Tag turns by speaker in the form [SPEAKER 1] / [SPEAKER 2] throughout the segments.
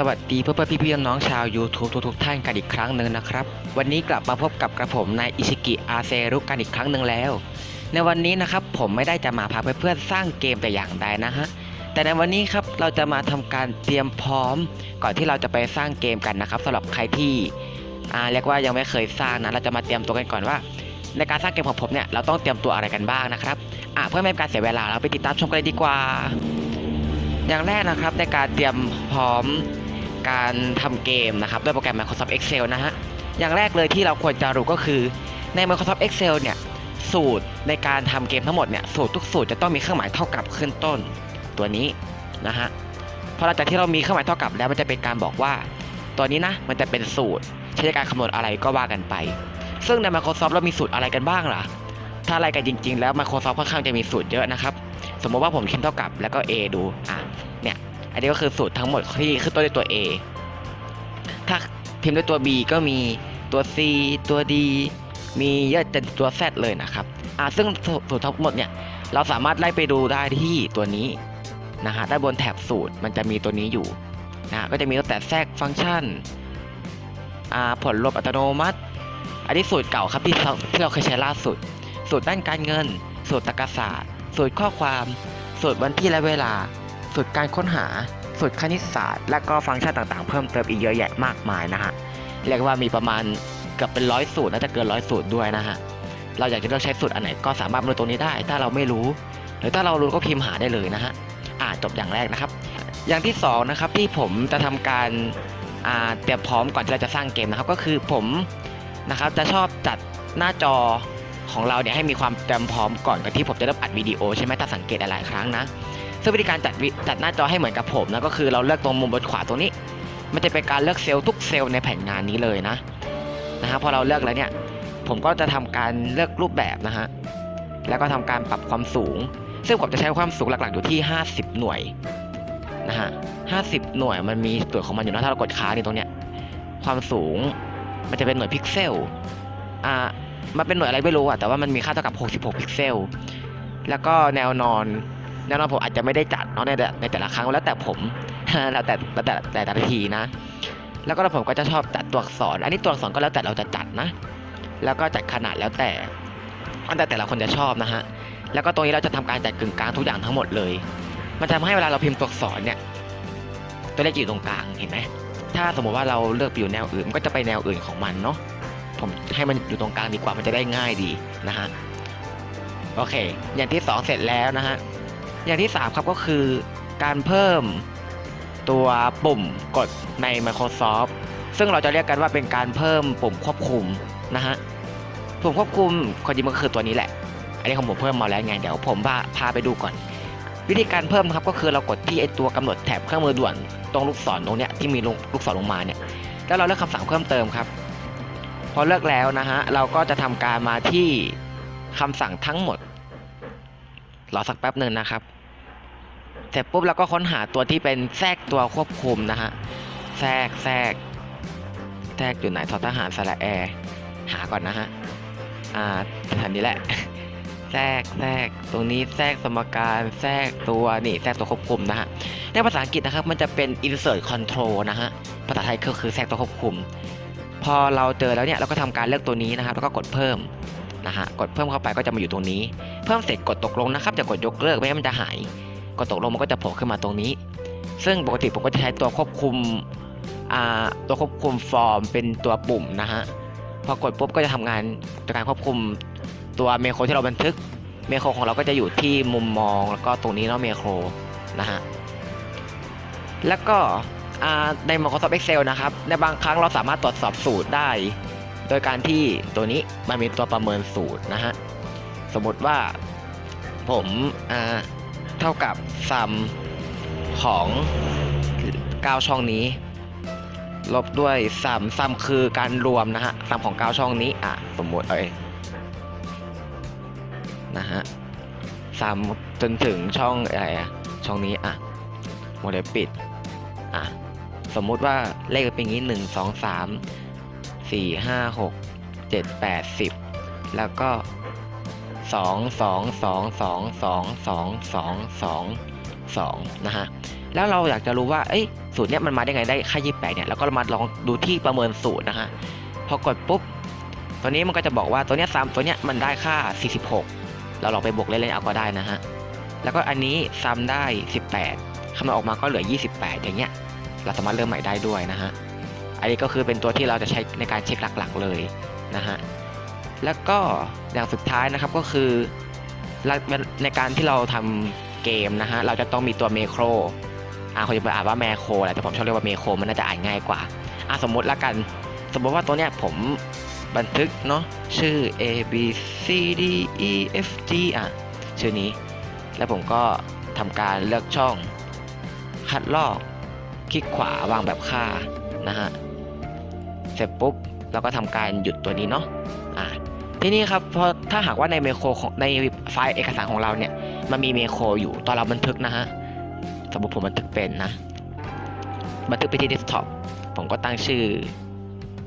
[SPEAKER 1] สวัสดีเพื่อนๆพี่ๆน้องชาว YouTube ทุกๆท่านกันอีกครั้งหนึ่งนะครับ วันนี้กลับมาพบกับกระผมนายอิชิกิอาเซรุกันอีกครั้งหนึ่งแล้ว ในวันนี้นะครับผมไม่ได้จะมาพาเพื่อนๆสร้างเกมแต่อย่างใดนะฮะแต่ในวันนี้ครับเราจะมาทำการเตรียมพร้อม ก่อนที่เราจะไปสร้างเกมกันนะครับสำหรับใครที่อ่าเรียกว่ายังไม่เคยสร้างนะเราจะมาเตรียมตัวกันก่อนว่า ในการสร้างเกมของผมเนี่ยเราต้องเตรียมตัวอะไรกันบ้างนะครับอะเพื่อไม่ให้การเสียเวลาเราไปติดตามชมกันเลยดีกว่า อย่างแรกนะครับในการเตรียมพร้อม การทำเกมนะครับด้วยโปรแกรม Microsoft Excel นะฮะ อย่างแรกเลยที่เราควรจะรู้ก็คือใน Microsoft Excel เนี่ยสูตรในการทำเกมทั้งหมดเนี่ยสูตรทุกสูตรจะต้องมีเครื่องหมายเท่ากับขึ้นต้นตัวนี้นะฮะพอหลังจากที่เรามีเครื่องหมายเท่ากับแล้วมันจะเป็นการบอกว่า ตัวนี้นะมันจะเป็นสูตรใช้ในการคำนวณอะไรก็ว่ากันไป ซึ่งใน Microsoft เรามีสูตรอะไรกันบ้างล่ะถ้าอะไรกันจริง ๆ แล้ว Microsoft ค่อนข้างจะมีสูตรเยอะนะครับ สมมติว่าผมพิมพ์เท่ากับแล้วก็ A ดู อะ เนี่ย อันนี้ก็คือสูตรทั้งหมดที่ขึ้นต้นด้วยตัว A ถ้าพิมพ์ด้วยตัว B ก็มีตัว C ตัว D มีเยอะจนตัว Z เลยนะครับอ่าซึ่งสูตรทั้งหมดเนี่ยเราสามารถไล่ไปดูได้ที่ตัวนี้นะฮะด้านบนแถบสูตรมันจะมีตัวนี้อยู่นะฮะก็จะมีตั้งแต่แทรกฟังก์ชันอ่าผลลบอัตโนมัติ อันนี้สูตรเก่าครับที่เราที่เราเคยใช้ล่าสุด สูตรด้านการเงิน สูตรตรรกศาสตร์ สูตรข้อความ สูตรวันที่และเวลา สูตรการค้นหา สูตรคณิตศาสตร์ และก็ฟังก์ชันต่างๆ เพิ่มเติมอีกเยอะแยะมากมายนะฮะ เรียกว่ามีประมาณเกือบเป็นร้อยสูตรน่าจะเกินร้อยสูตรด้วยนะฮะ เราอยากจะเลือกใช้สูตรอันไหนก็สามารถมาดูตรงนี้ได้ ถ้าเราไม่รู้ หรือถ้าเรารู้ก็พิมพ์หาได้เลยนะฮะ อ่าจบอย่างแรกนะครับ อย่างที่สองนะครับที่ผมจะทำการเตรียมพร้อมก่อนที่เราจะสร้างเกมนะครับ ก็คือผมนะครับจะชอบจัดหน้าจอของเราเนี่ยให้มีความเตรียมพร้อมก่อนก่อนที่ผมจะเริ่มอัดวิดีโอใช่ไหมถ้าสังเกตหลายๆครั้งนะ ซึ่งวิธีการจัดวิจัดหน้าจอให้เหมือนกับผมนะก็คือเราเลือกตรงมุมบนขวาตรงนี้ มันจะเป็นการเลือกเซลล์ทุกเซลล์ในแผนงานนี้เลยนะนะฮะพอเราเลือกแล้วเนี่ยผมก็จะทำการเลือกรูปแบบนะฮะแล้วก็ทำการปรับความสูง ซึ่งผมจะใช้ความสูงหลักๆอยู่ที่ 50 หน่วยนะฮะ50 หน่วยมันมีส่วนของมันอยู่นะถ้าเรากดค้างนี่ตรงเนี้ยความสูงมันจะเป็นหน่วยพิกเซลอ่ามันเป็นหน่วยอะไรไม่รู้อะแต่ว่ามันมีค่าเท่ากับ 66 พิกเซล แล้วก็แนวนอน แนวนอนผมอาจจะไม่ได้จัดเนาะในแต่ในแต่ละครั้งแล้วแต่ผมแล้วแต่แล้วแต่แต่แต่ละทีนะ แล้วก็ผมก็จะชอบจัดตัวอักษร อันนี้ตัวอักษรก็แล้วแต่เราจะจัดนะ แล้วก็จัดขนาดแล้วแต่แล้วแต่แต่ละคนจะชอบนะฮะแล้วก็ตรงนี้เราจะทำการจัดกึ่งกลางทุกอย่างทั้งหมดเลย มันจะทำให้เวลาเราพิมพ์ตัวอักษรเนี่ยตัวเลขอยู่ตรงกลางเห็นไหมถ้าสมมติว่าเราเลือกไปอยู่แนวอื่นมันก็จะไปแนวอื่นของมันเนาะผมให้มันอยู่ตรงกลางดีกว่ามันจะได้ง่ายดีนะฮะโอเค อย่างที่สองเสร็จแล้วนะฮะ อย่างที่ 3 ครับก็คือการเพิ่มตัวปุ่มกดใน Microsoft ซึ่งเราจะเรียกกันว่าเป็นการเพิ่มปุ่มควบคุมนะฮะปุ่มควบคุมคนจริงมันก็คือตัวนี้แหละ อันนี้ของผมเพิ่มมาแล้วไงเดี๋ยวผมพาพาไปดูก่อน วิธีการเพิ่มครับก็คือเรากดที่ไอตัวกำหนดแถบเครื่องมือด่วนตรงลูกศรตรงเนี้ยที่มีลูกศรลงมาเนี่ยแล้วเราเลือกคำสั่งเพิ่มเติมครับ พอเลือกแล้วนะฮะเราก็จะทำการมาที่คำสั่งทั้งหมดรอสักแป๊บหนึ่งนะครับ เสร็จปุ๊บเราก็ค้นหาตัวที่เป็นแทรกตัวควบคุมนะฮะ แทรกแทรกแทรกอยู่ไหนทอทหารสระแอร์หาก่อนนะฮะ อ่าแถวนี้แหละ แทรกแทรกตรงนี้แทรกสมการแทรกตัวนี่แทรกตัวควบคุมนะฮะ ในภาษาอังกฤษนะครับมันจะเป็น insert control นะฮะ ภาษาไทยก็คือแทรกตัวควบคุม พอเราเจอแล้วเนี่ยเราก็ทำการเลือกตัวนี้นะครับ แล้วก็กดเพิ่มนะฮะ กดเพิ่มเข้าไปก็จะมาอยู่ตรงนี้ เพิ่มเสร็จกดตกลงนะครับอย่ากดยกเลิกไม่งั้นมันจะหาย กดตกลงมันก็จะโผล่ขึ้นมาตรงนี้ ซึ่งปกติผมก็จะใช้ตัวควบคุมตัวควบคุมฟอร์มเป็นตัวปุ่มนะฮะพอกดปุ๊บก็จะทำงานจากการควบคุมตัวเมโครที่เราบันทึกเมโครของเราก็จะอยู่ที่มุมมองแล้วก็ตรงนี้เนาะเมโครนะฮะแล้วก็ใน Microsoft Excel นะครับ ในบางครั้งเราสามารถตรวจสอบสูตรได้ โดยการที่ตัวนี้มันมีตัวประเมินสูตรนะฮะ สมมติว่าผมอ่า เท่ากับซัมของ9ช่องนี้ ลบด้วยซัมซัมคือการรวมนะฮะซัมของ9ช่องนี้อะสมมติเอ้ยนะฮะซัมจนถึงช่องอะไรอะช่องนี้อะโมเดลปิดอะสมมุติว่าเลขเป็นอย่างนี้หนึ่งสองสามสี่ห้าหกเจ็ดแปด สิบแล้วก็สองสองสองสองสองสองสองสอง2นะฮะแล้วเราอยากจะรู้ว่าเอ้สูตรเนี้ยมันมาได้ไงได้ค่า 28 เนี่ยแล้วก็มาลองดูที่ประเมินสูตรนะฮะพอกดปุ๊บ ตัวนี้มันก็จะบอกว่าตัวเนี้ยซ้ำตัวเนี้ยมันได้ค่า 46 เราลองไปบวกเล่นๆเอาก็ได้นะฮะแล้วก็อันนี้ซ้ำได้ 18คำนวณออกมาก็เหลือ 28 อย่างเงี้ยเราสามารถเริ่มใหม่ได้ด้วยนะฮะอันนี้ก็คือเป็นตัวที่เราจะใช้ในการเช็คหลักๆเลยนะฮะ แล้วก็อย่างสุดท้ายนะครับก็คือในการที่เราทำเกมนะฮะเราจะต้องมีตัวเมโครอ่าคนจะไปอ่านว่าแมโครแหละแต่ผมชอบเรียกว่าเมโครมันน่าจะอ่านง่ายกว่าอะสมมติละกัน สมมติว่าตัวเนี้ยผมบันทึกเนาะชื่อ A B C D E F G อะชื่อนี้ แล้วผมก็ทำการเลือกช่อง คัดลอก คลิกขวาวางแบบค่านะฮะ เสร็จปุ๊บ เราก็ทำการหยุดตัวนี้เนาะ ทีนี้ครับพอถ้าหากว่าในเมโครของในไฟล์เอกสารของเราเนี่ยมันมีเมโครอยู่ตอนเราบันทึกนะฮะสมมติผมบันทึกเป็นนะ บันทึกไปที่เดสก์ท็อปผมก็ตั้งชื่อ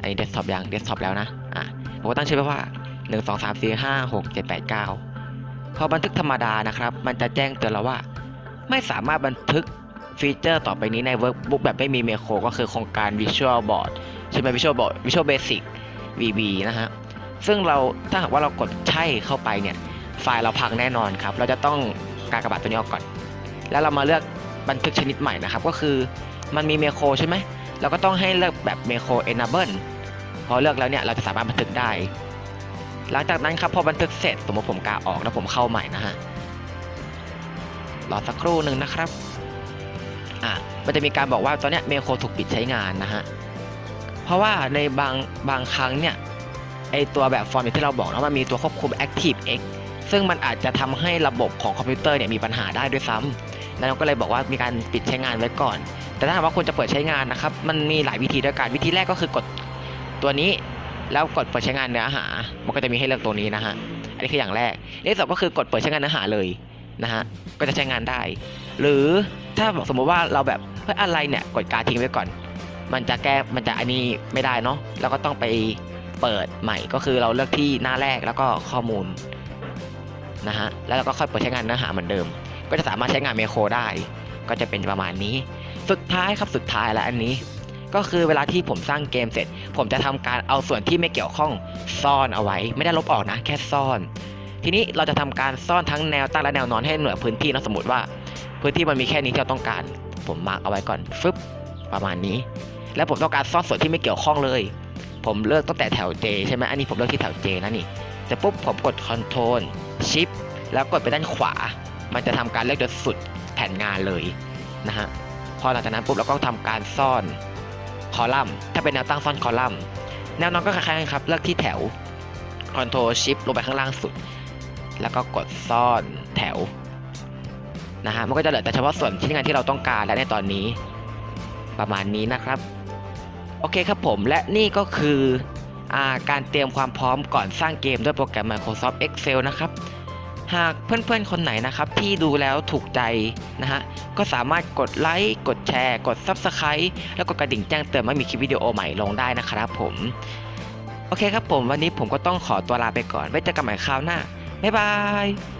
[SPEAKER 1] ไอ้เดสก์ท็อปยังเดสก์ท็อปแล้วนะอะผมก็ตั้งชื่อไปว่า1 2 3 4 5 6 7 8 9 พอบันทึกธรรมดานะครับ มันจะแจ้งเตือนเราว่า ไม่สามารถบันทึกฟีเจอร์ต่อไปนี้ในเวิร์กบุ๊กแบบไม่มีเมโครก็คือโครงการ Visual Board ใช่ไหม Visual Board Visual Basic VB นะฮะ ซึ่งเราถ้าหากว่าเรากดใช่เข้าไปเนี่ยไฟล์เราพังแน่นอนครับ เราจะต้องกากบาทตัวนี้ออกก่อน แล้วเรามาเลือกบันทึกชนิดใหม่นะครับ ก็คือมันมีเมโครใช่ไหมเราก็ต้องให้เลือกแบบเมโคร enable พอเลือกแล้วเนี่ยเราจะสามารถบันทึกได้ หลังจากนั้นครับพอบันทึกเสร็จสมมติผมกาออกแล้วผมเข้าใหม่นะฮะรอสักครู่หนึ่งนะครับอะมันจะมีการบอกว่าตอนเนี้ยเมโครถูกปิดใช้งานนะฮะเพราะว่าในบางบางครั้งเนี่ย ไอตัวแบบฟอร์มที่เราบอกนะมันมีตัวควบคุม Active X ซึ่งมันอาจจะทำให้ระบบของคอมพิวเตอร์เนี่ยมีปัญหาได้ด้วยซ้ำแล้วเราก็เลยบอกว่ามีการปิดใช้งานไว้ก่อน แต่ถ้าหากว่าคุณจะเปิดใช้งานนะครับ มันมีหลายวิธีด้วยกันวิธีแรกก็คือกดตัวนี้ แล้วกดเปิดใช้งานเนื้อหา มันก็จะมีให้เลือกตัวนี้นะฮะ อันนี้คืออย่างแรกที่สองก็คือกดเปิดใช้งานเนื้อหาเลยนะฮะ ก็จะใช้งานได้ หรือถ้าสมมติว่าเราแบบเฮ้ยอะไรเนี่ย กดการทิ้งไว้ก่อน มันจะแก้ มันจะอันนี้ไม่ได้เนาะเราก็ต้องไป เปิดใหม่ก็คือเราเลือกที่หน้าแรกแล้วก็ข้อมูลนะฮะแล้วเราก็ค่อยเปิดใช้งานเนื้อหาเหมือนเดิม ก็จะสามารถใช้งานเมโครได้ ก็จะเป็นประมาณนี้ สุดท้ายครับสุดท้ายแล้วอันนี้ ก็คือเวลาที่ผมสร้างเกมเสร็จ ผมจะทำการเอาส่วนที่ไม่เกี่ยวข้องซ่อนเอาไว้ ไม่ได้ลบออกนะแค่ซ่อน ทีนี้เราจะทำการซ่อนทั้งแนวตั้งและแนวนอนให้เหนือพื้นที่นะสมมติว่า พื้นที่มันมีแค่นี้ที่เราต้องการ ผมมาร์กเอาไว้ก่อนฟึบประมาณนี้ แล้วผมต้องการซ่อนส่วนที่ไม่เกี่ยวข้องเลย ผมเลือกตั้งแต่แถว J ใช่ไหมอันนี้ผมเลือกที่แถว J นะนี่แต่ปุ๊บผมกด Ctrl Shift แล้วกดไปด้านขวา มันจะทำการเลือกจนสุดแผ่นงานเลยนะฮะพอหลังจากนั้นปุ๊บเราก็ทำการซ่อนคอลัมน์ ถ้าเป็นแนวตั้งซ่อนคอลัมน์ แนวนอนก็คล้ายๆกันครับ เลือกที่แถว Ctrl Shift ลงไปข้างล่างสุด แล้วก็กดซ่อนแถวนะฮะมันก็จะเหลือแต่เฉพาะส่วนที่งานที่เราต้องการและในตอนนี้ ประมาณนี้นะครับ โอเคครับผมและนี่ก็คืออาการเตรียมความพร้อมก่อนสร้างเกมด้วยโปรแกรม Microsoft Excel นะครับ หากเพื่อนๆ คนไหนนะครับที่ดูแล้วถูกใจนะฮะ ก็สามารถกดไลค์ กดแชร์ กด Subscribe แล้วกดกระดิ่งแจ้งเตือนเมื่อมีคลิปวิดีโอใหม่ลงได้นะครับผม โอเคครับผมวันนี้ผมก็ต้องขอตัวลาไปก่อน ไว้เจอกันใหม่คราวหน้า บ๊ายบาย